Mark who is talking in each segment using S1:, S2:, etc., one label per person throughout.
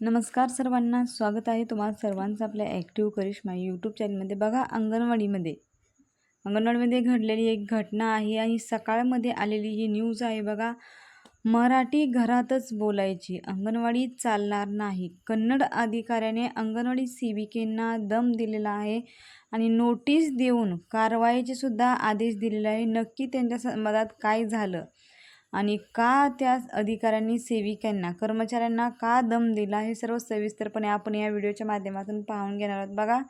S1: नमस्कार सर्वांना स्वागत आहे तुम्हाला सर्वांचं आपल्या ॲक्टिव्ह करिश्मा यूट्यूब चॅनलमध्ये बघा अंगणवाडीमध्ये. अंगणवाडीमध्ये घडलेली एक घटना आहे आणि सकाळमध्ये आलेली ही न्यूज आहे बघा. मराठी घरातच बोलायची. अंगणवाडी चालणार नाही. कन्नड अधिकाऱ्याने अंगणवाडी सेविकेंना दम दिलेला आहे आणि नोटीस देऊन कारवाईचे सुद्धा आदेश दिलेला आहे. नक्की त्यांच्या संबंधात काय झालं? आणि का त्या अधिकाऱ्यांनी सेविकांना कर्मचाऱ्यांना का दम दिला हे सर्व सविस्तरपणे आपण या व्हिडिओच्या माध्यमातून पाहून घेणार आहोत. बघा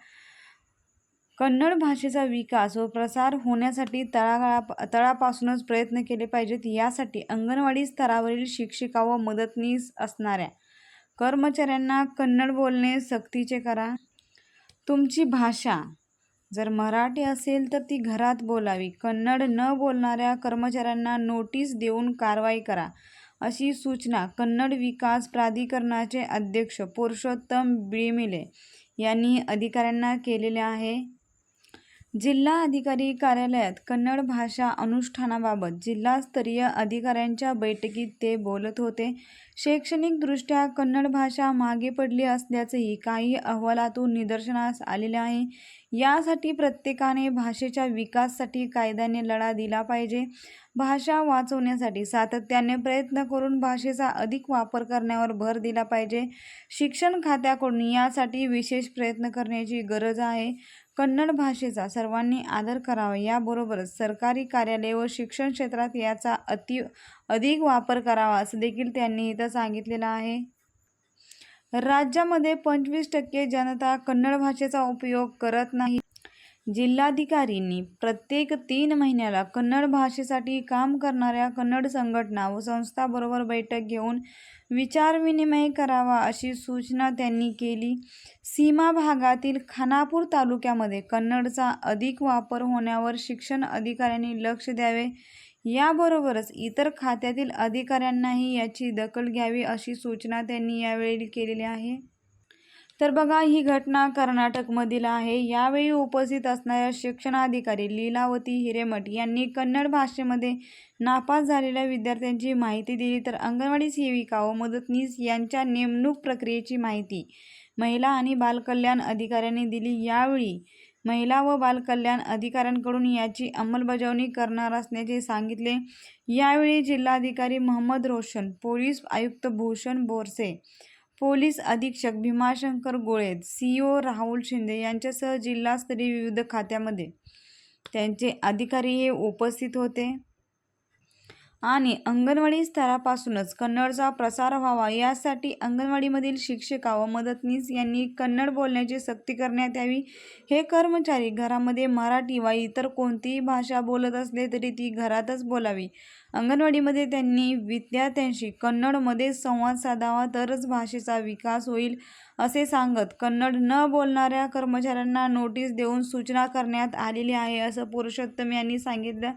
S1: कन्नड भाषेचा विकास व प्रसार होण्यासाठी तळागाळा तळापासूनच प्रयत्न केले पाहिजेत. यासाठी अंगणवाडी स्तरावरील शिक्षिका व मदतनीस असणाऱ्या कर्मचाऱ्यांना कन्नड बोलणे सक्तीचे करा. तुमची भाषा जर मराठी असेल तर ती घरात बोलावी. कन्नड न बोलणाऱ्या कर्मचाऱ्यांना नोटीस देऊन कारवाई करा अशी सूचना कन्नड विकास प्राधिकरणाचे अध्यक्ष पुरुषोत्तम बिळमिले यांनी अधिकाऱ्यांना केलेले आहे. जिल्हा अधिकारी कार्यालयात कन्नड भाषा अनुष्ठानाबाबत जिल्हास्तरीय अधिकाऱ्यांच्या बैठकीत ते बोलत होते. शैक्षणिकदृष्ट्या कन्नड भाषा मागे पडली असल्याचंही काही अहवालातून निदर्शनास आलेले आहे. यासाठी प्रत्येकाने भाषेच्या विकासासाठी कायद्याने लढा दिला पाहिजे. भाषा वाचवण्यासाठी सातत्याने प्रयत्न करून भाषेचा अधिक वापर करण्यावर भर दिला पाहिजे. शिक्षण खात्याकडून यासाठी विशेष प्रयत्न करण्याची गरज आहे. कन्नड भाषेचा सर्वांनी आदर करावा. याबरोबरच सरकारी कार्यालय व शिक्षण क्षेत्रात याचा अति अधिक वापर करावा असं देखील त्यांनी इथं सांगितलेलं आहे. राज्यामध्ये पंचवीस टक्के जनता कन्नड भाषेचा उपयोग करत नाही. जिल्हाधिकारींनी प्रत्येक तीन महिन्याला कन्नड भाषेसाठी काम करणाऱ्या कन्नड संघटना व संस्थाबरोबर बैठक घेऊन विचारविनिमय करावा अशी सूचना त्यांनी केली. सीमा भागातील खानापूर तालुक्यामध्ये कन्नडचा अधिक वापर होण्यावर शिक्षण अधिकाऱ्यांनी लक्ष द्यावे. याबरोबरच इतर खात्यातील अधिकाऱ्यांनाही याची दखल घ्यावी अशी सूचना त्यांनी यावेळी केलेली आहे. तर बघा ही घटना कर्नाटकमधील आहे. यावेळी उपस्थित असणाऱ्या शिक्षणाधिकारी लीलावती हिरेमठ यांनी कन्नड भाषेमध्ये नापास झालेल्या विद्यार्थ्यांची माहिती दिली. तर अंगणवाडी सेविका व मदतनीस यांच्या नेमणूक प्रक्रियेची माहिती महिला आणि बालकल्याण अधिकाऱ्यांनी दिली. यावेळी महिला व बालकल्याण अधिकाऱ्यांकडून याची अंमलबजावणी करणार असल्याचे सांगितले. यावेळी जिल्हाधिकारी मोहम्मद रोशन पोलीस आयुक्त भूषण बोरसे पोलीस अधीक्षक भीमाशंकर गोळे सी ओ राहुल शिंदे यांच्यासह जिल्हास्तरीय विविध खात्यामध्ये त्यांचे अधिकारी हे उपस्थित होते. आणि अंगणवाडी स्तरापासूनच कन्नडचा प्रसार व्हावा यासाठी अंगणवाडीमधील शिक्षिका व मदतनीस यांनी कन्नड बोलण्याची सक्ती करण्यात यावी. हे कर्मचारी घरामध्ये मराठी वा इतर कोणतीही भाषा बोलत असले तरी ती घरातच बोलावी. अंगणवाडीमध्ये त्यांनी विद्यार्थ्यांशी कन्नडमध्ये संवाद साधावा तरच भाषेचा विकास होईल असे सांगत कन्नड न बोलणाऱ्या कर्मचाऱ्यांना नोटीस देऊन सूचना करण्यात आलेली आहे असं पुरुषोत्तम यांनी सांगितलं.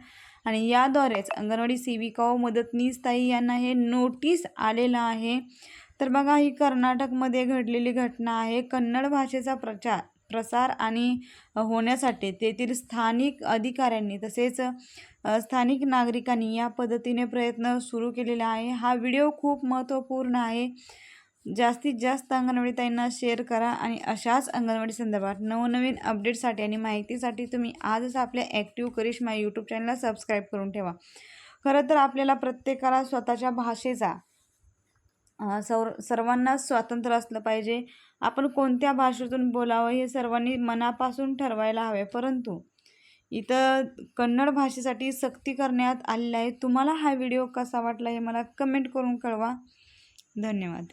S1: आणि याद्वारेच अंगणवाडी सेविका व मदतनीस ताई यांना हे नोटीस आलेलं आहे. तर बघा ही कर्नाटकमध्ये घडलेली घटना आहे. कन्नड भाषेचा प्रचार प्रसार आणि होण्यासाठी तेथील स्थानिक अधिकाऱ्यांनी तसेच स्थानिक नागरिकांनी या पद्धतीने प्रयत्न सुरू केलेला आहे. हा व्हिडिओ खूप महत्त्वपूर्ण आहे. जास्तीत जास्त अंगणवाडी ताईंना शेअर करा आणि अशाच अंगणवाडी संदर्भात नवनवीन अपडेटसाठी आणि माहितीसाठी तुम्ही आजच आपल्या ॲक्टिव्ह करिश्मा यूट्यूब चॅनलला सबस्क्राईब करून ठेवा. खरं तर आपल्याला प्रत्येकाला स्वतःच्या भाषेचा सौर सर्वांना स्वातंत्र्य असलं पाहिजे. आपण कोणत्या भाषेतून बोलावं हे सर्वांनी मनापासून ठरवायला हवे. परंतु इथं कन्नड भाषेसाठी सक्ती करण्यात आलेला आहे. तुम्हाला हा व्हिडिओ कसा वाटला हे मला कमेंट करून कळवा. धन्यवाद.